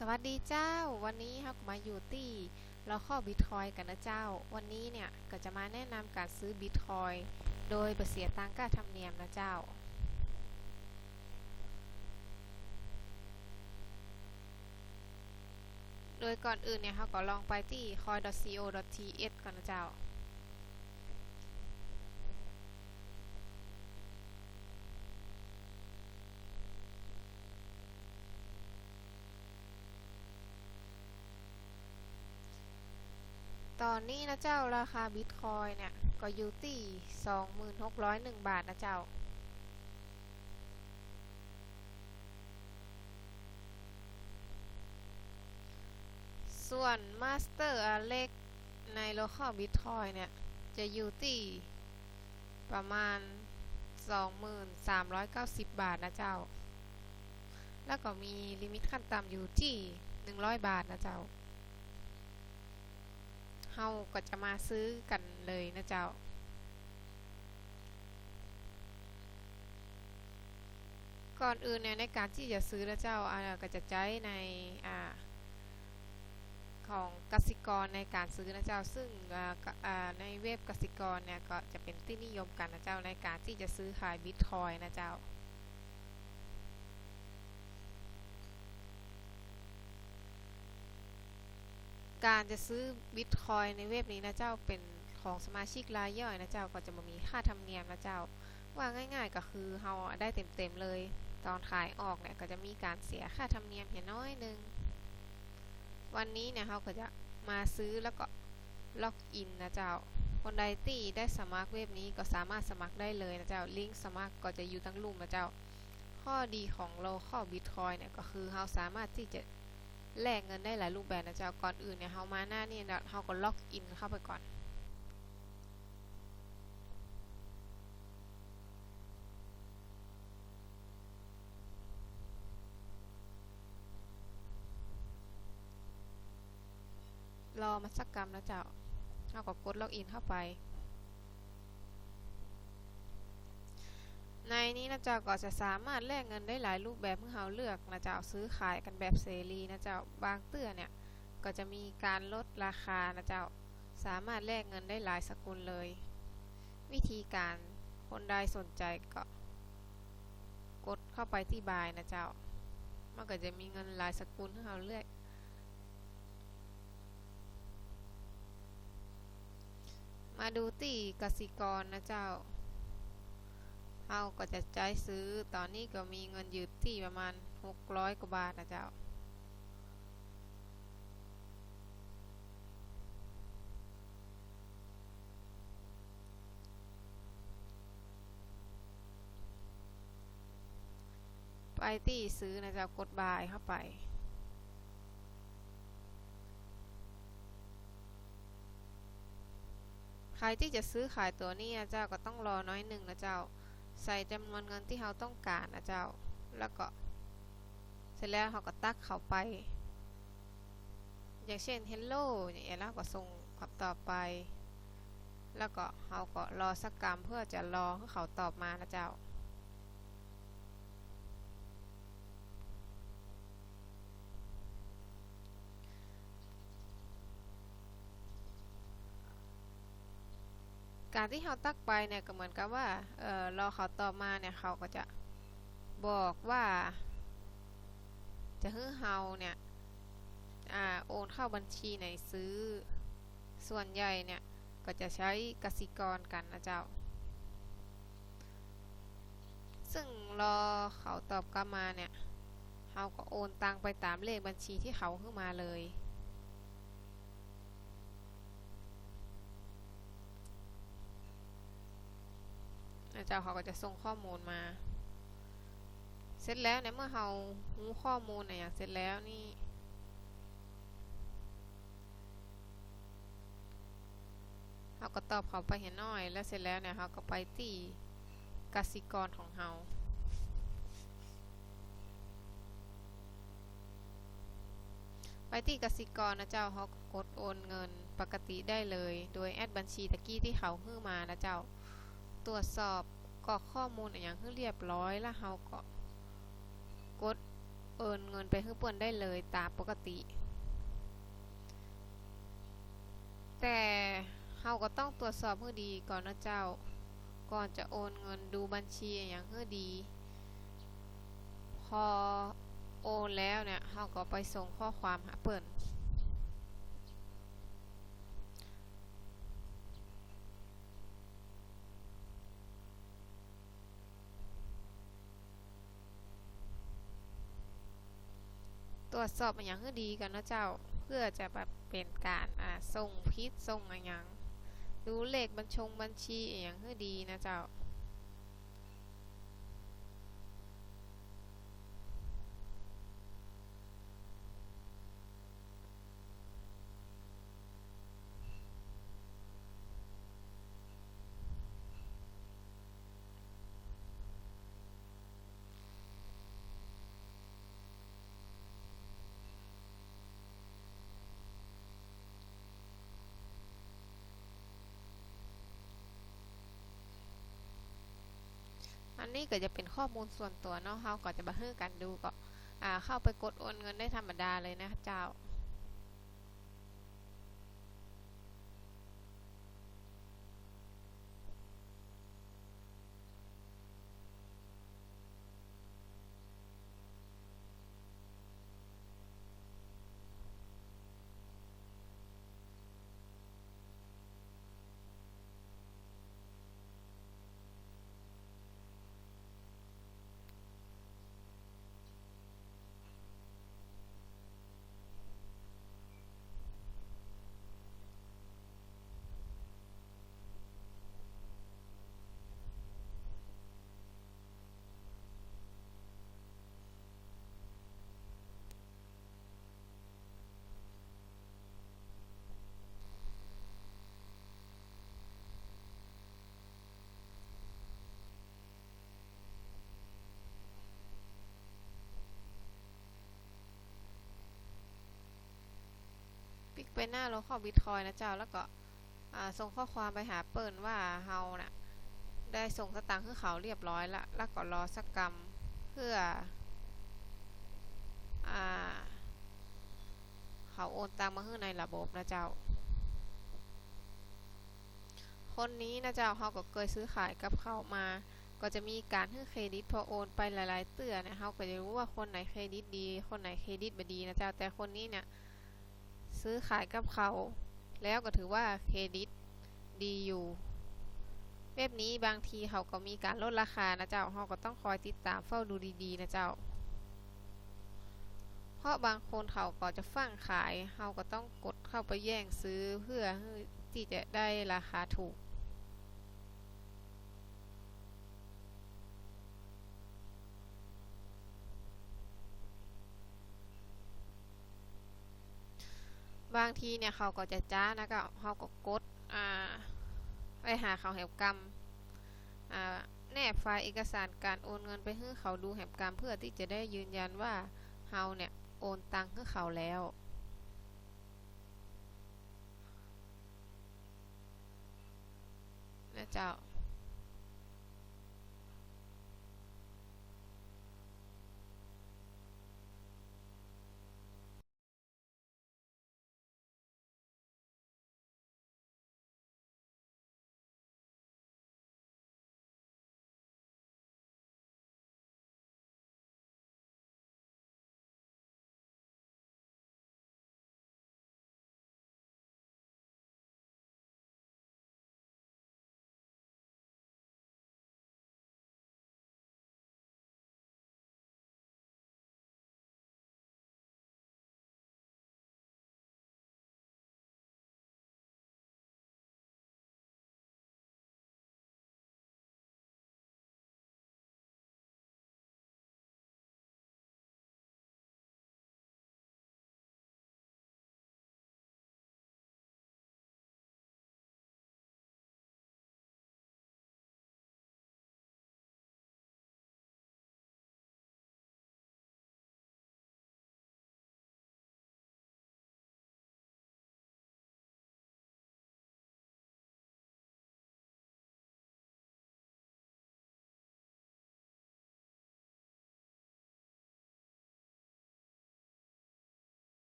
สวัสดีเจ้า วันนี้เรากมาอยู่ที่เราข้อบิตคอยกันนะเจ้า วันนี้เนี่ยก็จะมาแนะนำการซื้อบิตคอยโดยบ่เสียตังค่าธรรมเนียมนะเจ้า โดยก่อนอื่นเนี่ยเราก็ลองไปที่ coin.co.th ก่อนนะเจ้า ตอนนี้นะเจ้าราคาบิตคอยเนี่ย ก็อยู่ที่26,101 บาทนะเจ้า ส่วน Master Alex ใน Local Bitcoin เนี่ย จะอยู่ที่ประมาณ 2390 บาทนะเจ้า แล้วก็มีลิมิตขั้นต่ำอยู่ที่ 100 บาทนะเจ้า เฮาก็จะมาซื้อกันเลยนะเจ้า ก่อนอื่นเนี่ยในการที่จะซื้อนะเจ้าอ่าก็จะใช้ในอ่าของกสิกรในการซื้อนะเจ้า ซึ่งอ่าอ่าในเว็บกสิกรเนี่ยก็จะเป็นที่นิยมกันนะเจ้าในการที่จะซื้อขายบิตคอยนะเจ้า การจะซื้อบิตคอยในเว็บนี้นะเจ้าเป็นของสมาชิกรายย่อยนะเจ้าก็จะมามีค่าธรรมเนียมนะเจ้า ว่าง่าย ๆก็คือเฮาได้เต็มๆเลย ตอนขายออกเนี่ยก็จะมีการเสียค่าธรรมเนียมเพียงน้อยหนึงวันนี้เนี่ยเราก็จะมาซื้อแล้วก็ล็อกอินนะเจ้าคนใดที่ได้สมัครเว็บนี้ก็สามารถสมัครได้เลยนะเจ้าลิงก์สมัครก็จะอยู่ทั้งลุ่มนะเจ้า ข้อดีของ local bitcoin เนี่ยก็คือเราสามารถที่จะ แลกเงินได้หลายรูปแบบนะเจ้าก่อนอื่นเนี่ยเรามาหน้านี่เราก็ล็อกอินเข้าไปก่อนรอมาสักกรรมแล้วเจ้าเราก็กดล็อกอินเข้าไป ในนี้นะเจ้าก็จะสามารถแลกเงินได้หลายรูปแบบเมื่อเราเลือกนะเจ้าซื้อขายกันแบบเสรีนะเจ้าบางเตื้อเนี่ยก็จะมีการลดราคานะเจ้าสามารถแลกเงินได้หลายสกุลเลย วิธีการคนใดสนใจก็กดเข้าไปที่บายนะเจ้ามันก็จะมีเงินหลายสกุลให้เราเลือกมาดูที่กสิกรนะเจ้า เฮาก็จะใจซื้อตอนนี้ก็มีเงินยืดที่ประมาณ 600 กว่าบาทนะเจ้า ไปที่ซื้อนะเจ้ากดบายเข้าไปใครที่จะซื้อขายตัวนี้นะเจ้าก็ต้องรอน้อยหนึ่งนะเจ้า ใส่จำนวนเงินที่เราต้องการนะเจ้า แล้วก็ เสร็จแล้วเขาก็ตักเข้าไป อย่างเช่น hello อย่างเงี้ยแล้วก็ส่งคำตอบไป แล้วก็เขาก็รอสักกรรมเพื่อจะรอให้เขาตอบมานะเจ้า การที่เขาตักไปเนี่ยก็เหมือนกับว่าเออรอเขาตอบมาเนี่ยเขาก็จะบอกว่า จะให้เฮาเนี่ยอ่าโอนเข้าบัญชีไหนซื้อ ส่วนใหญ่เนี่ยก็จะใช้กสิกรกันนะเจ้า ซึ่งรอเขาตอบกลับมาเนี่ยเฮาก็โอนตังไปตามเลขบัญชีที่เขาขึ้นมาเลย นะเจ้าเขาก็จะส่งข้อมูลมา เสร็จแล้วในเมื่อเรารู้ข้อมูลเนี่ยอย่างเสร็จแล้วนี่เราก็ตอบเขาไปเห็นน้อย แล้วเสร็จแล้วเนี่ยเขาก็ไปที่กสิกรของเราไปที่กสิกรนะเจ้าเขาก็กดโอนเงินปกติได้เลย โดยแอดบัญชีตะกี้ที่เขาฮื้อมานะเจ้า ตรวจสอบกรอกข้อมูลอย่างให้เรียบร้อยแล้วเราก็กดโอนเงินไปให้เปิ้นได้เลยตามปกติ แต่เฮาก็ต้องตรวจสอบให้ดีก่อนนะเจ้า ก่อนจะโอนเงินดูบัญชีอย่างให้ดี พอโอนแล้วเนี่ยเฮาก็ไปส่งข้อความหาเปิ้น ต รวจสอบอย่างให้ดีกันนะเจ้า เพื่อจะแบบเป็นการอ่าส่งพิษส่งอย่างดูเลขบัญชงบัญชีอย่างให้ดีนะเจ้า นนี้ก็จะเป็นข้อมูลส่วนตัวเนาะเฮาก็จะมาเฮือกันดูก็อ่าเข้าไปกดโอนเงินได้ธรรมดาเลยนะเจ้า ปิกไปหน้าเราเข้าบิตคอยนะเจ้าแล้วก็ส่งข้อความไปหาเปิ้นว่าเฮาน่ะได้ส่งสตางค์ให้เขาเรียบร้อยละแล้วก็รอสักกรรมเพื่ออเขาโอนตังมาให้ในระบบนะเจ้า คนนี้นะเจ้าเขาก็เคยซื้อขายกับเขามา ก็จะมีการให้เครดิตพอโอนไปหลาย ๆ เตือนี่ยเขาก็จะรู้ว่าคนไหนเครดิตดี คนไหนเครดิตไม่ดีนะเจ้าแต่คนนี้เนี่ย ซื้อขายกับเขา แล้วก็ถือว่าเครดิตดีอยู่ เว็บนี้บางทีเขาก็มีการลดราคานะเจ้าเขาก็ต้องคอยติดตามเฝ้าดูดีๆนะเจ้า เพราะบางคนเขาก็จะฟั่งขายเขาก็ต้องกดเข้าไปแย่งซื้อเพื่อที่จะได้ราคาถูก บางทีเนี่ยเขาก็จะจ้านะก็เขาก็กดอ่าไปหาเขาแหบกรรมอ่าแนบไฟล์เอกสารการโอนเงินไปให้เขาดูแหบกรรมเพื่อที่จะได้ยืนยันว่าเฮาเนี่ยโอนตังค์ให้เขาแล้วนะเจ้า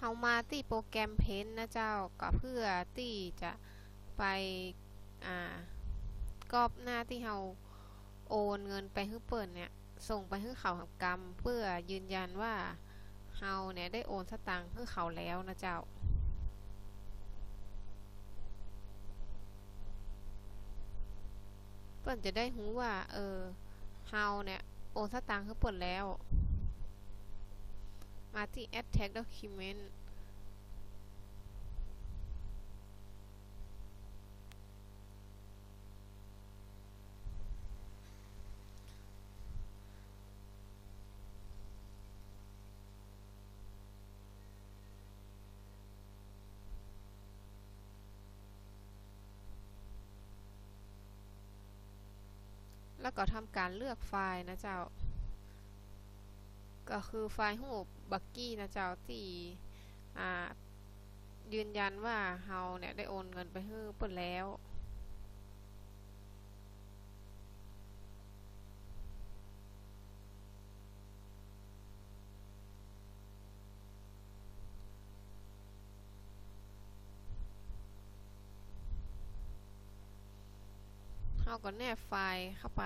เฮามาที่โปรแกรมเพนนะเจ้าก็เพื่อที่จะไปอ่ากอบหน้าที่เฮาโอนเงินไปให้เปิ้นเนี่ยส่งไปให้เขาหับกรรม เพื่อยืนยันว่าเฮาเนี่ยได้โอนสตางค์ให้เขาแล้วนะเจ้าเปิ้นจะได้รู้ว่าเออเฮาเนี่ยโอนสตางค์ให้เปิ้นแล้ว มาที่ add tag document แล้วก็ทำการเลือกไฟล์นะเจ้า ก็คือไฟล์รูบักกี้นะเจ้าที่ยืนยันว่าเฮาเนี่ยได้โอนเงินไปให้เปิ้นแล้วเฮาก็แนบไฟล์เข้าไป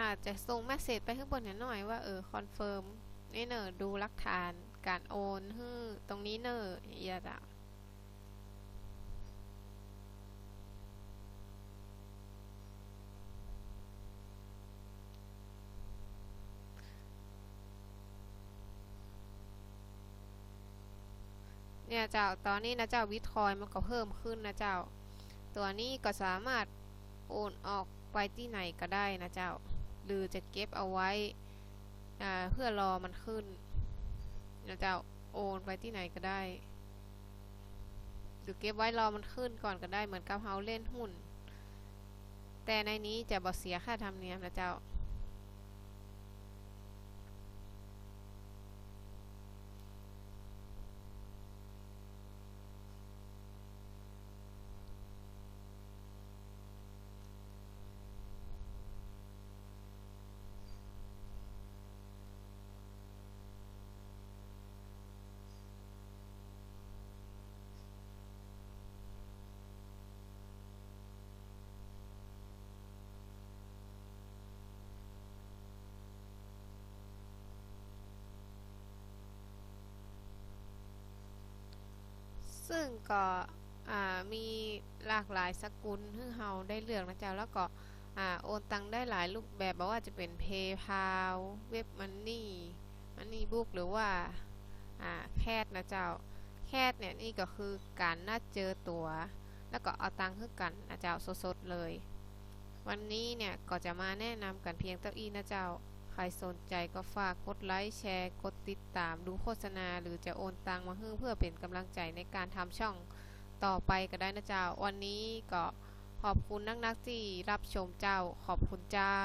อาจจะส่งเมสเสจไปข้างบนนหน่อยว่าเออคอนเฟิร์มนี่เนอดูหลักฐานการโอนฮื้อตรงนี้เนอะอย่าจ้ะเนี่ยเจ้าตอนนี้นะเจ้าบิตคอยมันก็เพิ่มขึ้นนะเจ้า ตัวนี้ก็สามารถโอนออกไปที่ไหนก็ได้นะเจ้า หรือจะเก็บเอาไว้เพื่อรอมันขึ้นเราจะโอนไปที่ไหนก็ได้ หรือเก็บไว้รอมันขึ้นก่อนก็ได้เหมือนกับเฮาเล่นหุ้น แต่ในนี้จะบ่เสียค่าธรรมเนียมนะเจ้า ซึ่งก็มีหลากหลายสกุลที่เฮาได้เลือกนะเจ้าแล้วก็โอนตังได้หลายรูปแบบบ่ว่าจะเป็น PayPal เว็บ Money Money Book หรือว่าแคดนะเจ้าแคดเนี่ยนี่ก็คือการนัดเจอตัว แล้วก็เอาตังค์คือกันนะเจ้าสดๆเลย วันนี้เนี่ยก็จะมาแนะนำกันเพียงเต้าอี้นะเจ้า รสนใจก็ฝากกดไลค์แชร์ กดติดตามดูโฆษณา หรือจะโอนตังมาเพื่อเป็นกำลังใจในการทำช่องต่อไปก็ได้นะเจ้า วันนี้ก็ขอบคุณนักๆที่รับชมเจ้า ขอบคุณเจ้า